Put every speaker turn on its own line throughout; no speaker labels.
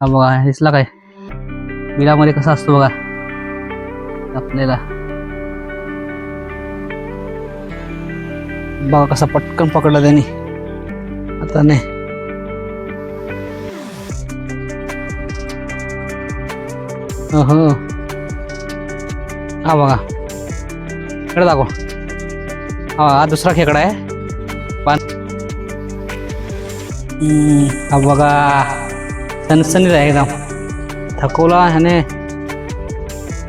हा बघा दिसला काय बिलामध्ये कसा असतो बघा आपल्याला बघा कसा पटकन पकडला त्यांनी आता नाही हो हा बघा इकडे दाखव हा हा दुसरा खेकडा आहे पान हम्म, हा बघा सनसनीत आहे एकदम थकवला ह्याने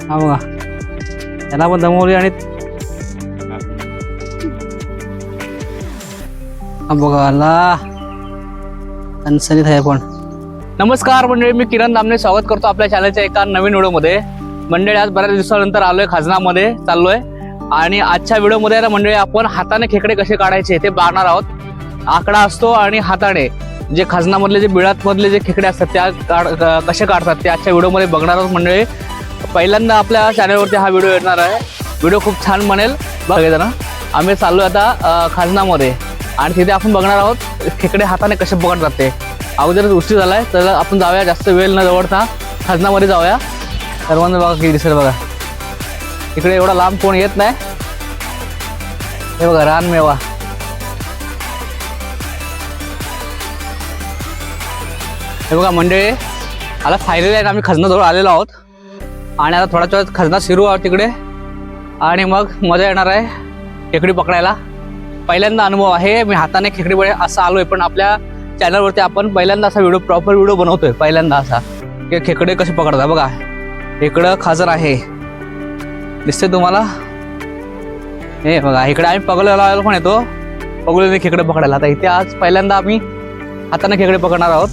हा बघा त्याला पण दमवली आणि हा बघा आला सनसनीत आहे पण नमस्कार मंडळी मी किरण दामने स्वागत करतो आपल्या चॅनलच्या एका नवीन व्हिडिओमध्ये मंडळी आज बऱ्याच दिवसानंतर आलोय खाजनामध्ये चाललोय. आणि आजच्या व्हिडिओमध्ये ना मंडळी आपण हाताने खेकडे कसे काढायचे ते पाहणार आहोत. आकडा असतो आणि हाताने. जे खाजनामधले जे बिळातमधले जे खेकडे असतात त्या काढ कसे काढतात ते आजच्या व्हिडिओमध्ये बघणार आहोत. मंडळी पहिल्यांदा आपल्या चॅनलवरती हा व्हिडिओ येणार आहे. व्हिडिओ खूप छान बनेल. बघायचं ना आम्ही चाललो आता खाजनामध्ये. आणि तिथे आपण बघणार आहोत खेकडे हाताने कसे पकडतात ते. अगोदरच उशीर आहे तर आपण जाऊया जास्त वेळ न जवळता खाजनामध्ये जाऊया. सर्वांना बघा किती दिसेल बघा. इकडे एवढा लांब कोण येत नाही. हे बघा रानमेवा. हे बघा मंडळी आता फायनली आहे आम्ही खजनाजवळ आलेलो आहोत. आणि आता थोड्याच वेळात खजना शिरू आहोत तिकडे. आणि मग मजा येणार आहे खेकडी पकडायला. पहिल्यांदा अनुभव आहे मी हाताने खेकडी पकडे आलो आलोय पण आपल्या चॅनलवरती आपण पहिल्यांदा असा व्हिडिओ प्रॉपर व्हिडिओ बनवतोय पहिल्यांदा असा. की खेकडे कसे पकडतात बघा. इकडं खाजर आहे. दिसते तुम्हाला? हे बघा इकडे आम्ही पगलेला पण येतो. पगलेने खेकडे पकडायला. आता इथे आज पहिल्यांदा आम्ही हाताने खेकडे पकडणार आहोत.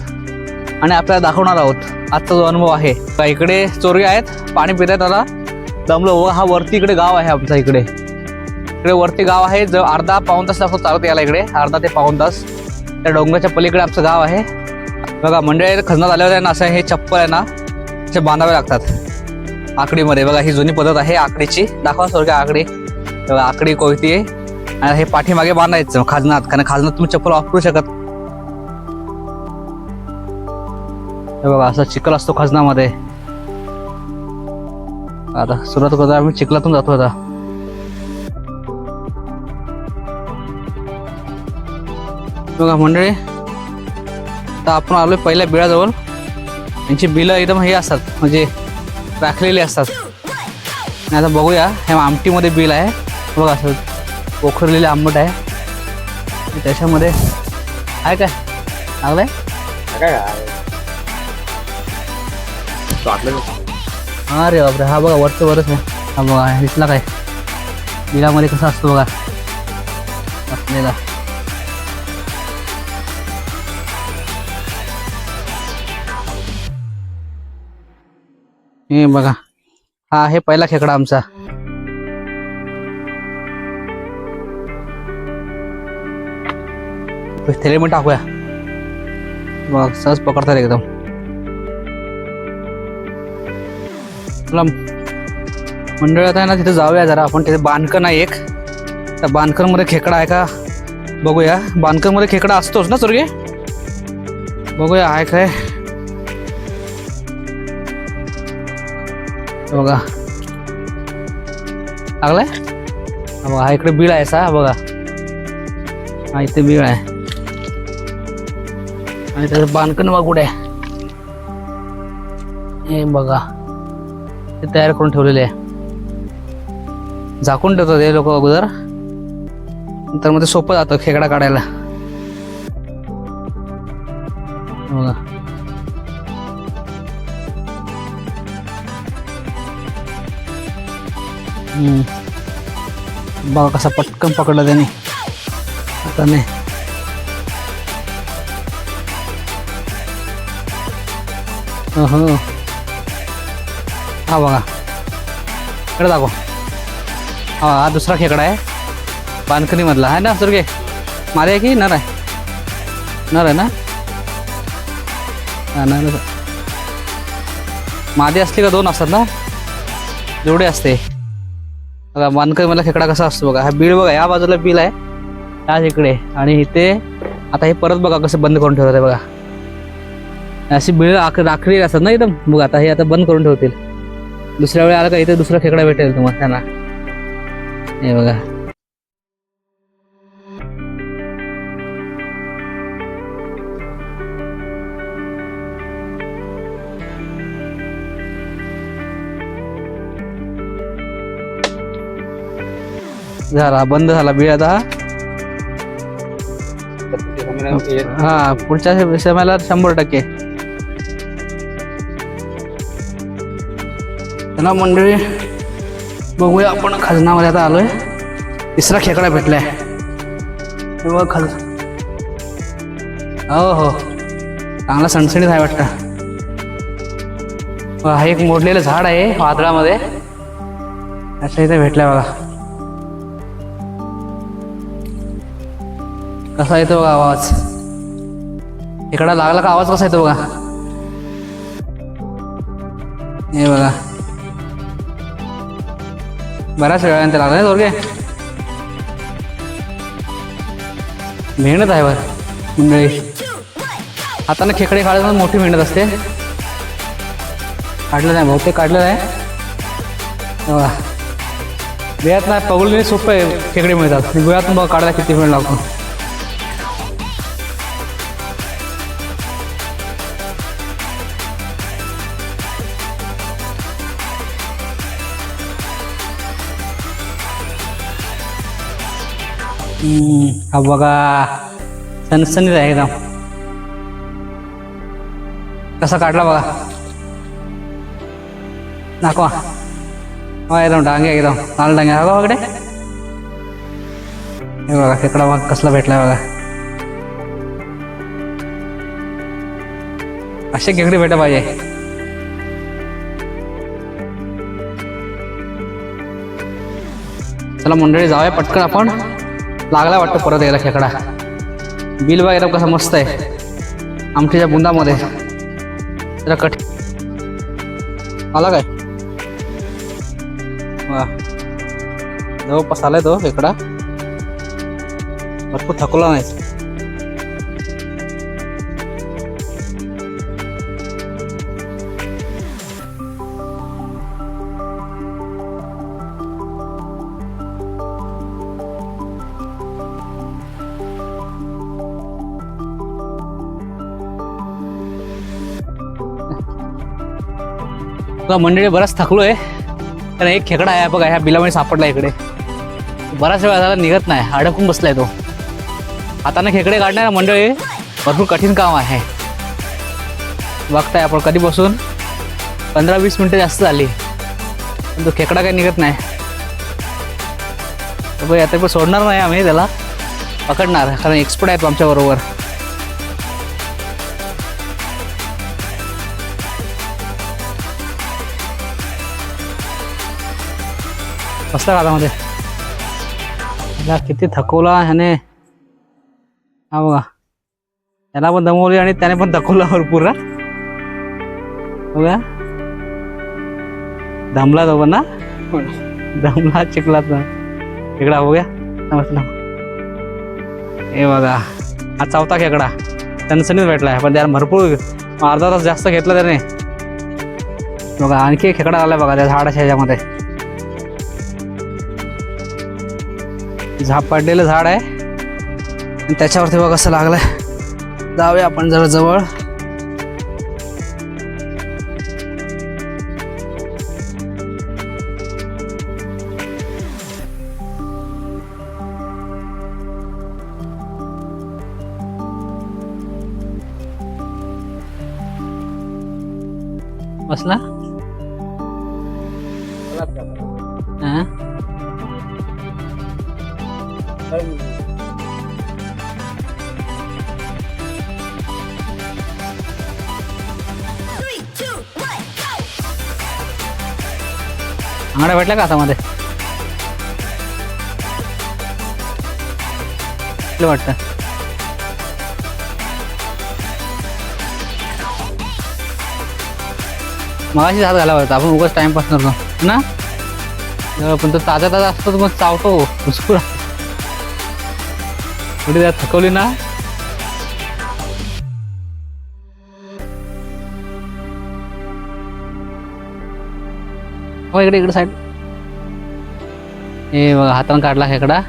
आणि आपल्याला दाखवणार आहोत. आजचा जो अनुभव आहे इकडे चोरी आहेत पाणी पितात त्याला दमलो व हा वरती इकडे गाव आहे आमचा इकडे. इकडे वरती गाव आहे जो अर्धा पाऊन तास लागतो चालत यायला इकडे. अर्धा ते पाऊन तास. त्या डोंगराच्या पलीकडे आमचं गाव आहे. बघा मंडळी खजनात आल्यावर आहे ना असं हे चप्पल आहे ना असे बांधावे लागतात. आकडीमध्ये. बघा ही जुनी पद्धत आहे आकडीची. दाखवा स्वर्ग आकडी. बघा आकडी कोयती आहे. आणि हे पाठीमागे बांधायचं खाजनात. कारण खाजनात तुम्ही चप्पल वापरू शकत हे बघा असा चिखल असतो खजनामध्ये. आता सुरुवात करतो आम्ही चिखलातून जातो आता. बघा मंडळी आता आपण आलोय पहिल्या बिळाजवळ. यांची बिलं एकदम हे असतात म्हणजे राखलेली असतात. आणि आता बघूया हे आमटीमध्ये बिल आहे. बघा असं पोखरलेले आंबट आहे. त्याच्यामध्ये आहे काय? हा रे बापरे हा बघा वरचं वरच आहे. हा बघा दिसला काय? बिलामध्ये कसा असतो बघा. असलेला. हे बघा हा आहे पहिला खेकडा आमचा. थेलेमेंट टाकूया. बघा सहज पकडतात एकदम. तुला मंडळात आहे ना तिथे जाऊया जरा. आपण तिथे बांधकण आहे एक. त्या बांधकणमध्ये खेकडा आहे का? बघूया. बांधकणमध्ये खेकडा असतोच ना सुरगे? बघूया आहे काय? बघा. लागलाय? बघा हा इकडे बीळ आहे सा बघा. हा इथे बीळ आहे. आणि त्याचं बांधकण बघा कुठे आहे. हे बघा. ते तयार करून ठेवलेले आहे. झाकून ठेवतात हे लोक अगोदर. नंतर मग ते सोपं जातं खेकडा काढायला. बघा. बघा कसा पटकन पकडला त्याने. आता नाही हो हा बघा. इकडे दाखव. हा हा दुसरा खेकडा आहे. बांधकणीमधला आहे ना सुरगे? मारे आहे की नर आहे? नर आहे ना? हा नर मादी असली का दोन असतात ना? जेवढे असते. बघा बांधकणीमधला खेकडा कसा असतो बघा. हा बीळ बघा या बाजूला बिल आहे. त्याच इकडे. आणि इथे आता हे परत बघा कसं बंद करून ठेवत आहे बघा. अशी बिळ आख राखली असतात ना एकदम. बघा आता हे आता बंद करून ठेवतील. दुसऱ्या वेळी आलं का इथे दुसरा खेकडा भेटेल तुम्हाला त्यांना. हे बघा. झाला बंद झाला बिळ आता. हा पुढच्या समयाला शंभर टक्के. खजना मंडळी बघूया आपण खजनामध्ये आता आलोय. तिसरा खेकडा भेटलाय. हे खज हो हो. चांगला सणसणीत आहे वाटतं. हा एक मोडलेलं झाड आहे वादळामध्ये. अच्छा इथे भेटलाय बघा. कसा येतो बघा आवाज? इकडा लागला का आवाज कसा येतो बघा? हे बघा. बऱ्याच वेळा त्याला. लागला दोरगे. मेहनत आहे बर मंडळी. हाताने खेकडे काढायला मोठी मेहनत असते. काढलं नाही बहुतेक काढलं नाही. वा. बघा ना नाही पगुलीने सोपं आहे खेकडे मिळतात. बियातून बघा काढायला किती वेळ लागतो. हम्म, हा बघा. सनसनीत आहे एकदम. कसा काढला बघा. दाखवा. हा एकदम डांगे एकदम. लाल डांगे. हा बघा इकडे. हे बघा खेकडा बघा कसला भेटलाय बघा. असे खेकडे भेटा पाहिजे. चला मंडळी जाऊया पटकन आपण. लागला वाटतं परत यायला खेकडा. बिल वगैरे कसं मस्त आहे. आमटीच्या बुंदामध्ये. जरा कठ आला काय? वा. जवळपास आलाय तो खेकडा. भरपूर थकला नाही. बघा मंडळी बराच थकलोय. कारण एक खेकडा आहे बघा ह्या बिलामध्ये सापडला इकडे. बराच वेळा झाला निघत नाही अडकून बसलाय तो. हाताने खेकडे काढणार मंडळी भरपूर कठीण काम आहे. बघताय आपण कधी बसून. पंधरा वीस मिनटं जास्त झाली. पण तो खेकडा काही निघत नाही. आता पण सोडणार नाही आम्ही त्याला. पकडणार कारण एक्सपर्ट आहेत आमच्याबरोबर बरोबर का कालामध्ये याला किती थकवला ह्याने. हा बघा. त्याला पण दमवली आणि त्याने पण थकवला भरपूर बघा. दमला जाऊ पण ना दमला चिकला खेकडा बघूया. समजला हे बघा. हा चौथा खेकडा. टणसणीच भेटलाय पण त्याला भरपूर अर्धा तास जास्त घेतला त्याने. बघा आणखी खेकडा आलाय बघा त्या झाडाच्या ह्याच्यामध्ये. झाप पडलेलं झाड आहे. आणि त्याच्यावरती बघा कसं लागलंय. जाऊया आपण जरा जवळ. बसला? आंगडा भेटला का हातामध्ये? कुठलं वाटतं? मगाशी हात घाला होता. आपण उगाच टाइमपास करतो. ना? पण तो ताजा ताजा असतो मग चावतो. भुसकुरा कुठे थकवली ना? दाखवा इकडे इकडे साईड हे बघा हातानं काढला खेकडा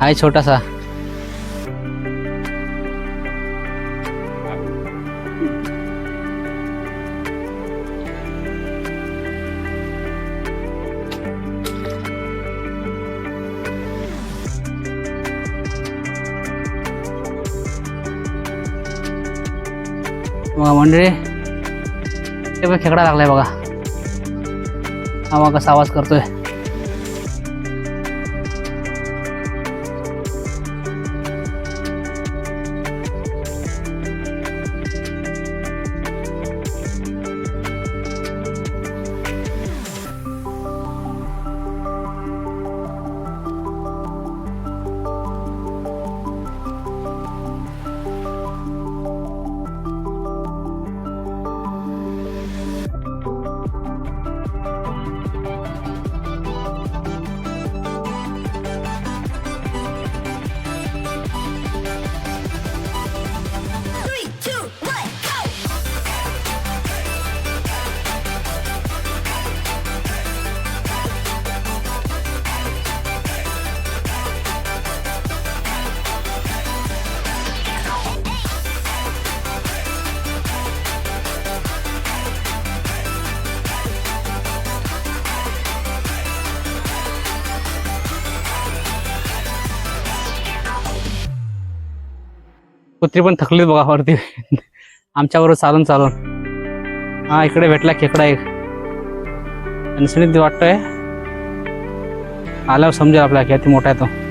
आहे छोटासा. बघा मंडळी खेकडा लागलाय बघा. हा मग कसा आवाज करतोय. कुत्री पण थकलीत बघा वरती. आमच्याबरोबर चालून चालून. हा इकडे भेटला खेकडा एक. अनसणीत वाटतोय आल्यावर समजेल आपल्याला किती मोठा आहे तो.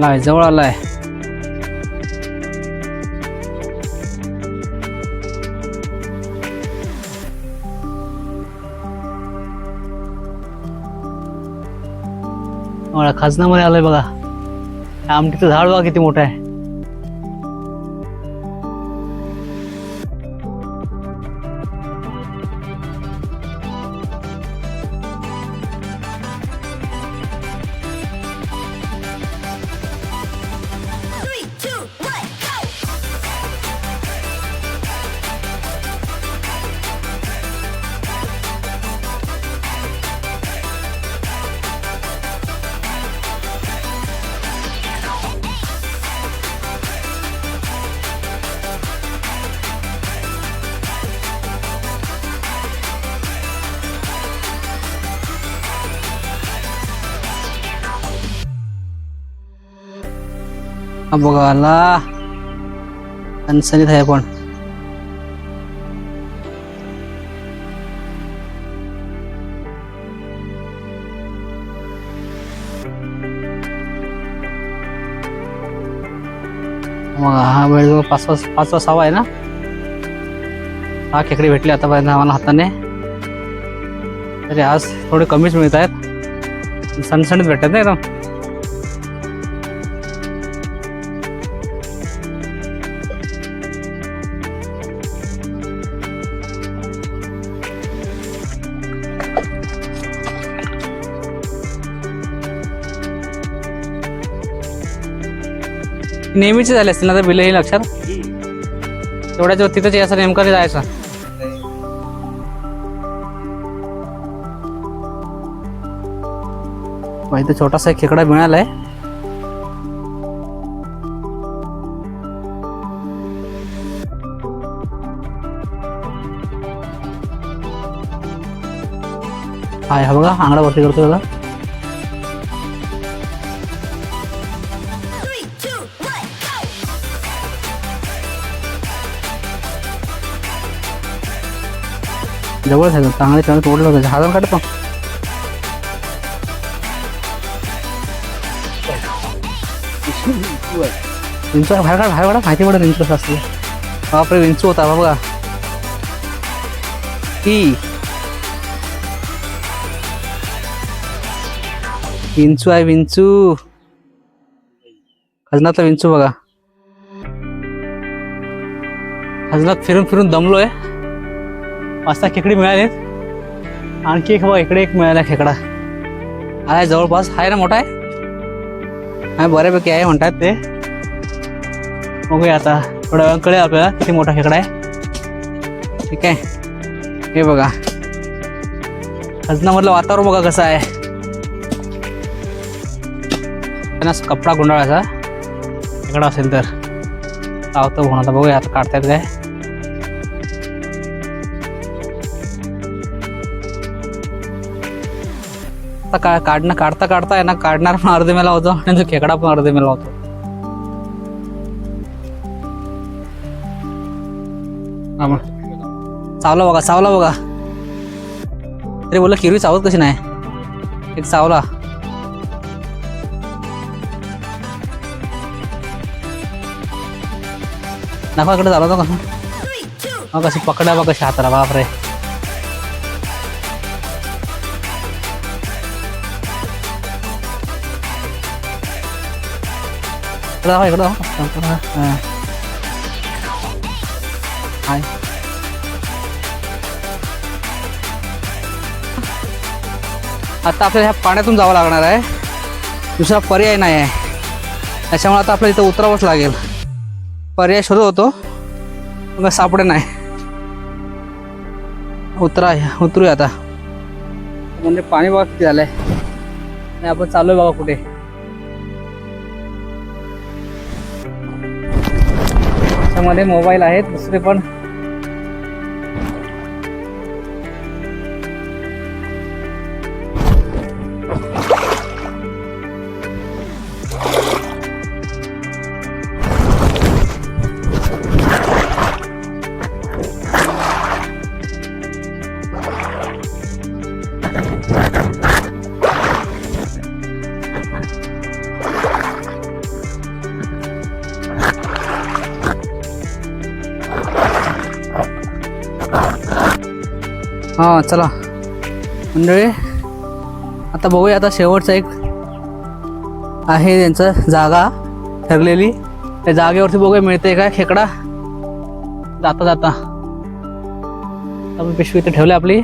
आलाय जवळ आलाय. बघा खाजनामध्ये आलोय बघा. आमटीचं झाड बघा किती मोठं आहे. हा बघा आला. अनसनीत आहे पण मग हा वेळ जवळ पाचवा पाचवा सहावा आहे ना? हा खेकडे भेटले आतापर्यंत आम्हाला हाताने. तरी आज थोडे कमीच मिळत आहेत. सणसणीत भेटत नाही एकदम नेहमीचे झाले असतील ना तर बिलही लक्षात? तेवढ्याच तिथंच यायचं नेमकं जायचं. माहिती छोटासा एक खेकडा मिळालाय. हाय हा बघा आंगडा वरती करतो
त्याला.
जवळच आहे चांगले चांगले तोडलं होतं. हातात काढतो. विंचू आहे, बाहेर काढ बाहेर काढा. माहिती पडत विंचू असते बापरे विंचू होता बाबा बघा विंचू आहे विंचू. खजनातला विंचू बघा. खजनात फिरून फिरून दमलोय. पाच सहा खेकडी मिळालेत आणखी एक बघा इकडे एक मिळाला खेकडा. आहे जवळपास. आहे ना मोठा आहे? बऱ्यापैकी आहे म्हणतात ते. बघूया आता. थोड्या वेळ कळेल आपल्याला किती मोठा खेकडा आहे. ठीक आहे. हे बघा. खजनामधलं वातावरण बघा कसं आहे. त्यांना असं कपडा गुंडाळायचा. खेकडा असेल तर. लावतो म्हणून आता बघूया आता काढतायत काय. आता का काढणं काढता काढता आहे ना काढणार पण अर्धे मेला होतो आणि तो खेकडा पण अर्धे मेला होतो. चावला बघा चावला बघा. अरे बोला किरवी चावत कशी नाही? एक चावला नफाकडे चालवतो का मग कशी पकडा बघ कशी हाताला बापरे. इकडं दाखव, इकडं दाखव. हा. हाय. आता आपल्याला ह्या पाण्यातून जावं लागणार आहे. दुसरा पर्याय नाही आहे. त्याच्यामुळे आता आपल्याला इथं उतरावंच लागेल. पर्याय शोधत होतो. मग सापडे नाही. उतरा उतरूया आता. म्हणजे पाणी बघा किती झालंय. आणि आपण चाललोय बघा कुठे. त्याच्यामध्ये मोबाईल आहेत दुसरे पण हां चला. मंडळी आता बघूया आता शेवटचा एक आहे त्यांचं जागा ठरलेली. त्या जागेवरती बघूया मिळते काय खेकडा? जाता जाता. आपण पिशवी इथे ठेवली आपली.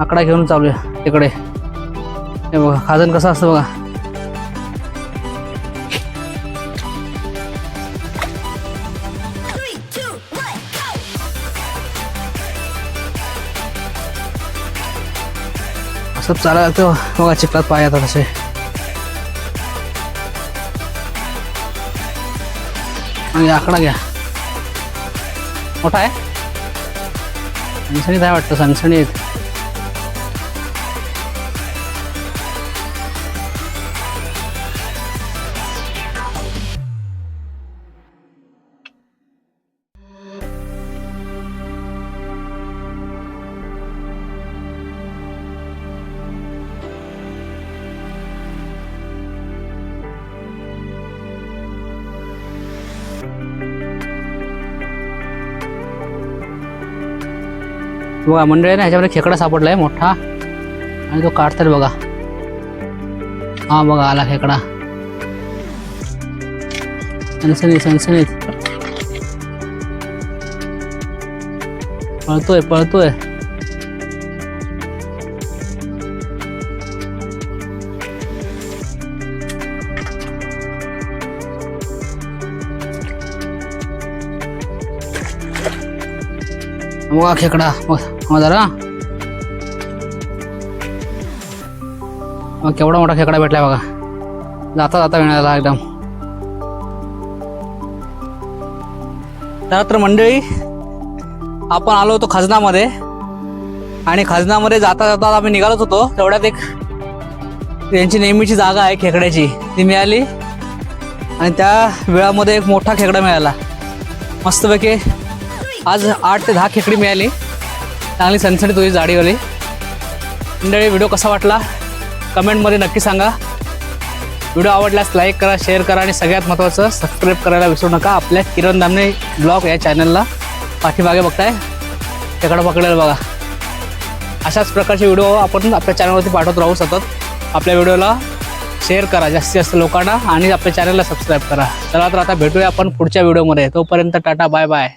आकडा घेऊन चालूया तिकडे हे बघा खाजन कसं असतं बघा. सब चालायला लागतं हो। बघा चिखलात पाय येतात असे आणि आकडा घ्या मोठा आहे सणसणीत आहे वाटतं सणसणीत बघा मंडळी ना ह्याच्यामध्ये खेकडा सापडलाय मोठा. आणि तो काढतात बघा. हा बघा आला खेकडा. सनसनीत सनसनीत. पळतोय पळतोय. बघा खेकडा. मग जरा. मग केवढा मोठा खेकडा भेटलाय बघा. जाता जाता मिळाला एकदम. तर मंडळी आपण आलो होतो खजनामध्ये. आणि खजनामध्ये जाता जाता आम्ही निघालोच होतो. तेवढ्यात एक त्यांची नेहमीची जागा आहे खेकड्याची. ती मिळाली. आणि त्या वेळामध्ये एक मोठा खेकडा मिळाला. मस्तपैकी आज आठ ते दहा खेकडी मिळाली. चांगली सनसनी तुझी जाडीवाली. मंडळी व्हिडिओ कसा वाटला? कमेंटमध्ये नक्की सांगा. व्हिडिओ आवडल्यास लाईक करा शेअर करा आणि सगळ्यात महत्त्वाचं सबस्क्राईब करायला विसरू नका. आपल्या किरण दामने ब्लॉग या चॅनलला पाठीमागे बघताय. तिकडं पकडेल बघा. अशाच प्रकारचे व्हिडिओ आपण आपल्या चॅनलवरती पाठवत राहू सतत. आपल्या व्हिडिओला शेअर करा जास्तीत जास्त लोकांना आणि आपल्या चॅनलला सबस्क्राईब करा. चला तर आता भेटूया आपण पुढच्या व्हिडिओमध्ये तोपर्यंत टाटा बाय बाय